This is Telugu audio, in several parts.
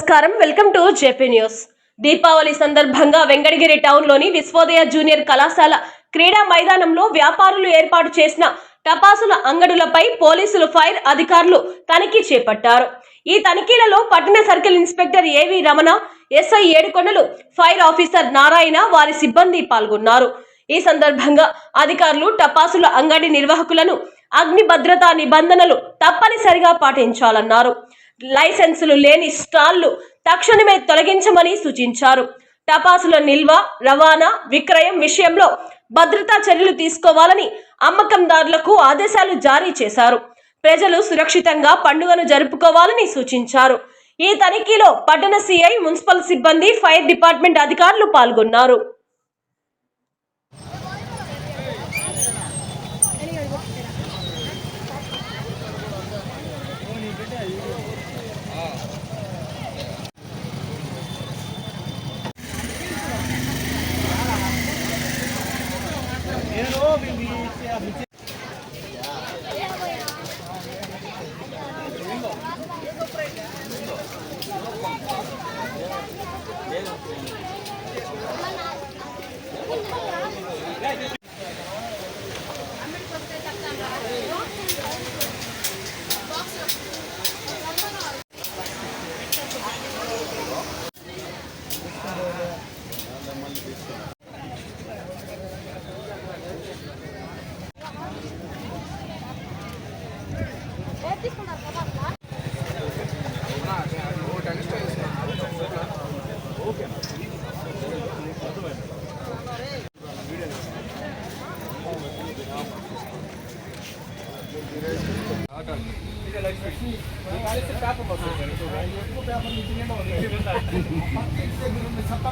నమస్కారం. Welcome to JP news. Deepavali సందర్భంగా వెంకటగిరి టౌన్లోని విశ్వోదయ జూనియర్ కళాశాల క్రీడా మైదానంలో వ్యాపారులు ఏర్పాటు చేసిన టపాసుల అంగడులపై పోలీసులు ఫైర్ అధికారులు తనిఖీ చేపట్టారు. ఈ తనిఖీలలో పట్టణ circle inspector AV Ramana SI Yedukondalu fire officer Narayana వారి సిబ్బంది పాల్గొన్నారు. ఈ సందర్భంగా అధికారులు టపాసుల అంగడి నిర్వాహకులను అగ్ని భద్రతా నిబంధనలు తప్పనిసరిగా పాటించాలన్నారు. లైసెన్సులు లేని స్టాళ్ళు తక్షణమే తొలగించమని సూచించారు. టపాసుల నిల్వ రవాణా విక్రయం విషయంలో భద్రతా చర్యలు తీసుకోవాలని అమ్మకందారులకు ఆదేశాలు జారీ చేశారు. ప్రజలు సురక్షితంగా పండుగను జరుపుకోవాలని సూచించారు. ఈ తనిఖీలో పట్టణ సిఐ మున్సిపల్ సిబ్బంది ఫైర్ డిపార్ట్మెంట్ అధికారులు పాల్గొన్నారు.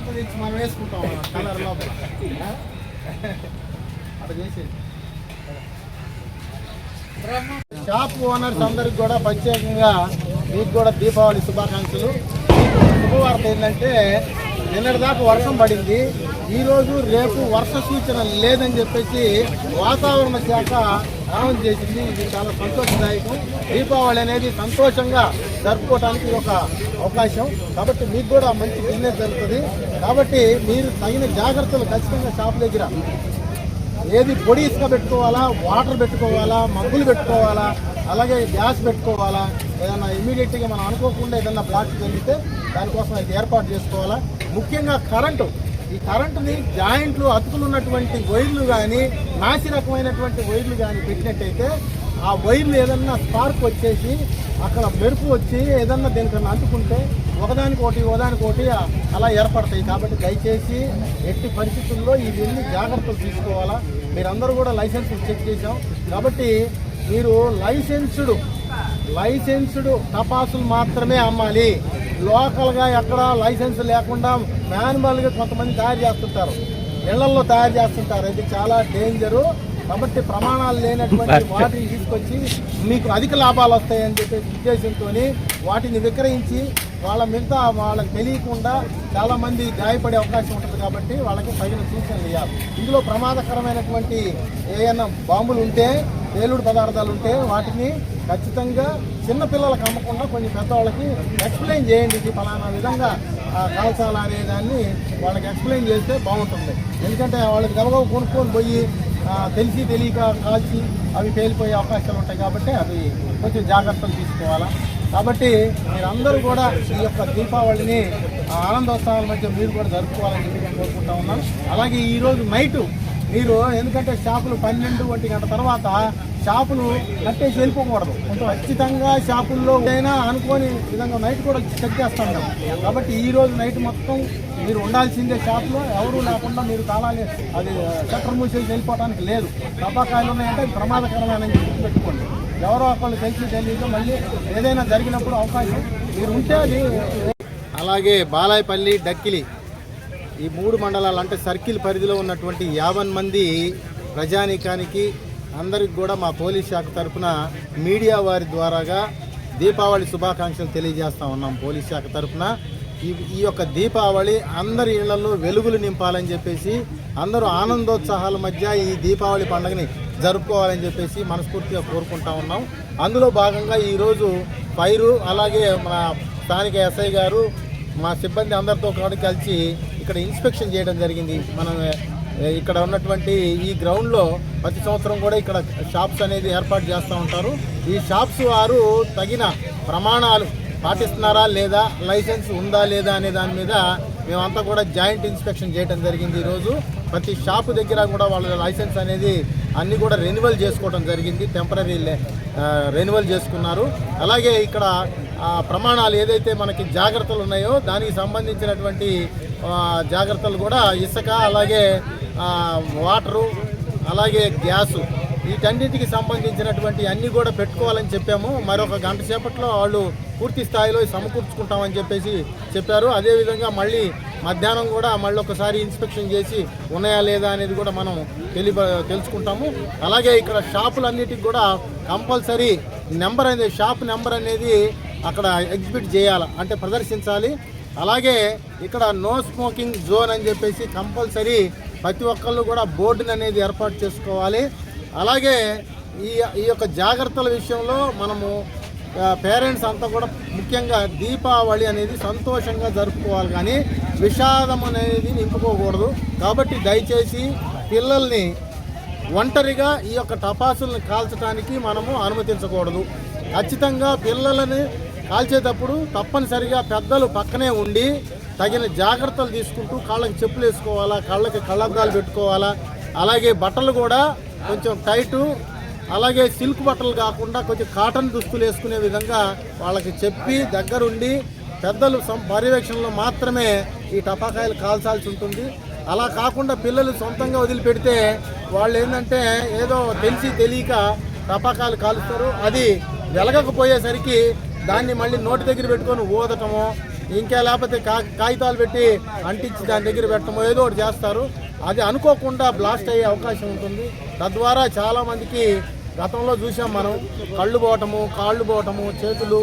తెచ్చి మనం వేసుకుంటాం కలర్ లోపల అట్లా చేసేది షాప్ ఓనర్స్ అందరికి కూడా ప్రత్యేకంగా మీకు కూడా దీపావళి శుభాకాంక్షలు శుభవార్త ఏంటంటే నిన్నటిదాకా వర్షం పడింది ఈరోజు రేపు వర్ష సూచన లేదని చెప్పేసి వాతావరణ శాఖ అనౌన్స్ చేసింది. ఇది చాలా సంతోషదాయకం. దీపావళి అనేది సంతోషంగా జరుపుకోవడానికి ఒక అవకాశం. కాబట్టి మీకు కూడా మంచి బిజినెస్ జరుగుతుంది. కాబట్టి మీరు తగిన జాగ్రత్తలు ఖచ్చితంగా షాప్ దగ్గర. ఏది పొడి ఇసుక పెట్టుకోవాలా వాటర్ పెట్టుకోవాలా మగ్గులు పెట్టుకోవాలా అలాగే గ్యాస్ పెట్టుకోవాలా ఏదైనా ఇమీడియట్గా మనం అనుకోకుండా ఏదైనా బ్లాక్ జరిగితే దానికోసం అది ఏర్పాటు చేసుకోవాలా. ముఖ్యంగా కరెంటు ఈ కరెంటుని జాయింట్లు అతుకులు ఉన్నటువంటి వైర్లు కానీ నాసి రకమైనటువంటి వైర్లు కానీ పెట్టినట్టయితే ఆ వైర్లు ఏదన్నా స్పార్క్ వచ్చేసి అక్కడ మెరుపు వచ్చి ఏదన్నా దేనికన్నా అంటుకుంటే ఒకదానికోటి ఒకదానికోటి అలా ఏర్పడతాయి. కాబట్టి దయచేసి ఎట్టి పరిస్థితుల్లో ఇవన్నీ జాగ్రత్తలు తీసుకోవాలా? మీరందరూ కూడా లైసెన్స్ చెక్ చేసాం కాబట్టి మీరు లైసెన్స్డ్ లైసెన్స్డ్ టపాసులు మాత్రమే అమ్మాలి. లోకల్గా ఎక్కడ లైసెన్స్ లేకుండా మాన్యువల్గా కొంతమంది తయారు చేస్తుంటారు. ఇళ్ళలో తయారు చేస్తుంటారు. ఇది చాలా డేంజరు. కాబట్టి ప్రమాణాలు లేనటువంటి వాటిని తీసుకొచ్చి మీకు అధిక లాభాలు వస్తాయని చెప్పే ఉద్దేశంతో వాటిని విక్రయించి వాళ్ళ మిగతా వాళ్ళకి తెలియకుండా చాలా మంది గాయపడే అవకాశం ఉంటుంది కాబట్టి వాళ్ళకి తగిన సూచనలు ఇవ్వాలి ఇందులో ప్రమాదకరమైనటువంటి ఏమైనా బాంబులు ఉంటే పేలుడు పదార్థాలు ఉంటే వాటిని ఖచ్చితంగా చిన్నపిల్లలకు అమ్మకుండా కొంచెం పెద్దవాళ్ళకి ఎక్స్ప్లెయిన్ చేయండి ఇది ఫలానా విధంగా కాల్చాలా అనే దాన్ని వాళ్ళకి ఎక్స్ప్లెయిన్ చేస్తే బాగుంటుంది. ఎందుకంటే వాళ్ళకి గబగబ కొనుక్కొని పోయి తెలిసి తెలియక కాల్చి అవి పేలిపోయే అవకాశాలు ఉంటాయి కాబట్టి అవి కొంచెం జాగ్రత్తలు తీసుకోవాలా. కాబట్టి మీరందరూ కూడా ఈ యొక్క దీపావళిని ఆనందోత్సవాల మధ్య మీరు కూడా జరుపుకోవాలని చెప్పి నేను కోరుకుంటా ఉన్నాను. అలాగే ఈరోజు నైటు మీరు ఎందుకంటే షాపులు పన్నెండు ఒంటి గంట తర్వాత షాపులు కట్టేసి వెళ్ళిపోకూడదు. కొంత ఖచ్చితంగా షాపుల్లో అయినా అనుకోని విధంగా నైట్ కూడా చెక్ చేస్తాం కాబట్టి ఈ రోజు నైట్ మొత్తం మీరు ఉండాల్సిందే షాప్లో. ఎవరు లేకుండా మీరు తాళాలి అది షట్టర్ మూసేసి వెళ్ళిపోవడానికి లేదు. టపాకాయలు ఉన్నాయంటే అది ప్రమాదకరమైన పెట్టుకోండి ఎవరో ఒకళ్ళు తెలిసి తెలియదు మళ్ళీ ఏదైనా జరిగినప్పుడు అవకాశం మీరు ఉంటే అది అలాగే బాలాయపల్లి డక్కిలి ఈ మూడు మండలాలు అంటే సర్కిల్ పరిధిలో ఉన్నటువంటి యాభై మంది ప్రజానీకానికి అందరికి కూడా మా పోలీస్ శాఖ తరఫున మీడియా వారి ద్వారాగా దీపావళి శుభాకాంక్షలు తెలియజేస్తూ ఉన్నాం పోలీస్ శాఖ తరఫున ఈ ఈ యొక్క దీపావళి అందరి ఇళ్ళలో వెలుగులు నింపాలని చెప్పేసి అందరూ ఆనందోత్సాహాల మధ్య ఈ దీపావళి పండుగని జరుపుకోవాలని చెప్పేసి మనస్ఫూర్తిగా కోరుకుంటా ఉన్నాం. అందులో భాగంగా ఈరోజు పైరు అలాగే మన స్థానిక ఎస్ఐ గారు మా సిబ్బంది అందరితో కలిసి ఇక్కడ ఇన్స్పెక్షన్ చేయడం జరిగింది. మనం ఇక్కడ ఉన్నటువంటి ఈ గ్రౌండ్లో ప్రతి సంవత్సరం కూడా ఇక్కడ షాప్స్ అనేది ఏర్పాటు చేస్తూ ఉంటారు. ఈ షాప్స్ వారు తగిన ప్రమాణాలు పాటిస్తున్నారా లేదా లైసెన్స్ ఉందా లేదా అనే దాని మీద మేమంతా కూడా జాయింట్ ఇన్స్పెక్షన్ చేయడం జరిగింది ఈరోజు. ప్రతి షాపు దగ్గర కూడా వాళ్ళ లైసెన్స్ అనేది అన్నీ కూడా రెన్యువల్ చేసుకోవడం జరిగింది. టెంపరీ రెన్యువల్ చేసుకున్నారు. అలాగే ఇక్కడ ప్రమాణాలు ఏదైతే మనకి జాగ్రత్తలు ఉన్నాయో దానికి సంబంధించినటువంటి జాగ్రత్తలు కూడా ఇసుక అలాగే వాటరు అలాగే గ్యాసు వీటన్నిటికి సంబంధించినటువంటి అన్నీ కూడా పెట్టుకోవాలని చెప్పాము. మరొక గంట సేపట్లో వాళ్ళు పూర్తి స్థాయిలో సమకూర్చుకుంటామని చెప్పేసి చెప్పారు. అదేవిధంగా మళ్ళీ మధ్యాహ్నం కూడా మళ్ళీ ఒకసారి ఇన్స్పెక్షన్ చేసి ఉన్నాయా లేదా అనేది కూడా మనం తెలి తెలుసుకుంటాము. అలాగే ఇక్కడ షాపులన్నిటికి కూడా కంపల్సరీ నెంబర్ అనేది షాప్ నెంబర్ అనేది అక్కడ ఎగ్జిబిట్ చేయాలి అంటే ప్రదర్శించాలి. అలాగే ఇక్కడ నో స్మోకింగ్ జోన్ అని చెప్పేసి కంపల్సరీ ప్రతి ఒక్కళ్ళు కూడా బోర్డుని అనేది ఏర్పాటు చేసుకోవాలి. అలాగే ఈ ఈ యొక్క జాగ్రత్తల విషయంలో మనము పేరెంట్స్ అంతా కూడా ముఖ్యంగా దీపావళి అనేది సంతోషంగా జరుపుకోవాలి. కానీ విషాదం అనేది నింపుకోకూడదు. కాబట్టి దయచేసి పిల్లల్ని ఒంటరిగా ఈ యొక్క టపాసులను కాల్చడానికి మనము అనుమతించకూడదు. ఖచ్చితంగా పిల్లలని కాల్చేటప్పుడు తప్పనిసరిగా పెద్దలు పక్కనే ఉండి తగిన జాగ్రత్తలు తీసుకుంటూ కాళ్ళకి చెప్పులు వేసుకోవాలా కళ్ళకి కళ్ళద్దాలు పెట్టుకోవాలా అలాగే బట్టలు కూడా కొంచెం టైటు అలాగే సిల్క్ బట్టలు కాకుండా కొంచెం కాటన్ దుస్తులు వేసుకునే విధంగా వాళ్ళకి చెప్పి దగ్గరుండి పెద్దలు సం పర్యవేక్షణలో మాత్రమే ఈ టపాకాయలు కాల్చాల్సి ఉంటుంది. అలా కాకుండా పిల్లలు సొంతంగా వదిలిపెడితే వాళ్ళు ఏంటంటే ఏదో తెలిసి తెలియక టపాకాయలు కాలుస్తారు. అది వెలగకపోయేసరికి దాన్ని మళ్ళీ నోటి దగ్గర పెట్టుకొని ఊదటము ఇంకా లేకపోతే కా కాగితాలు పెట్టి అంటించి దాని దగ్గర పెట్టడమో ఏదో ఒకటి చేస్తారు. అది అనుకోకుండా బ్లాస్ట్ అయ్యే అవకాశం ఉంటుంది. తద్వారా చాలామందికి గతంలో చూసాం మనం కళ్ళు పోవటము కాళ్ళు పోవటము చేతులు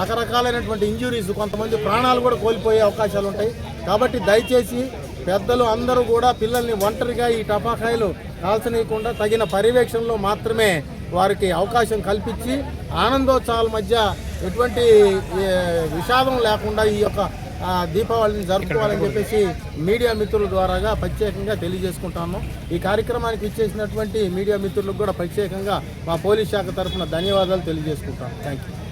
రకరకాలైనటువంటి ఇంజురీస్ కొంతమంది ప్రాణాలు కూడా కోల్పోయే అవకాశాలు ఉంటాయి. కాబట్టి దయచేసి పెద్దలు అందరూ కూడా పిల్లల్ని ఒంటరిగా ఈ టపాకాయలు కాల్చనీయకుండా తగిన పర్యవేక్షణలో మాత్రమే వారికి అవకాశం కల్పించి ఆనందోత్సవాల మధ్య ఎటువంటి విషాదం లేకుండా ఈ యొక్క దీపావళిని జరుపుకోవాలని చెప్పేసి మీడియా మిత్రుల ద్వారాగా ప్రత్యేకంగా తెలియజేసుకుంటాము. ఈ కార్యక్రమానికి ఇచ్చేసినటువంటి మీడియా మిత్రులకు కూడా ప్రత్యేకంగా మా పోలీస్ శాఖ తరఫున ధన్యవాదాలు తెలియజేసుకుంటాం థ్యాంక్ యూ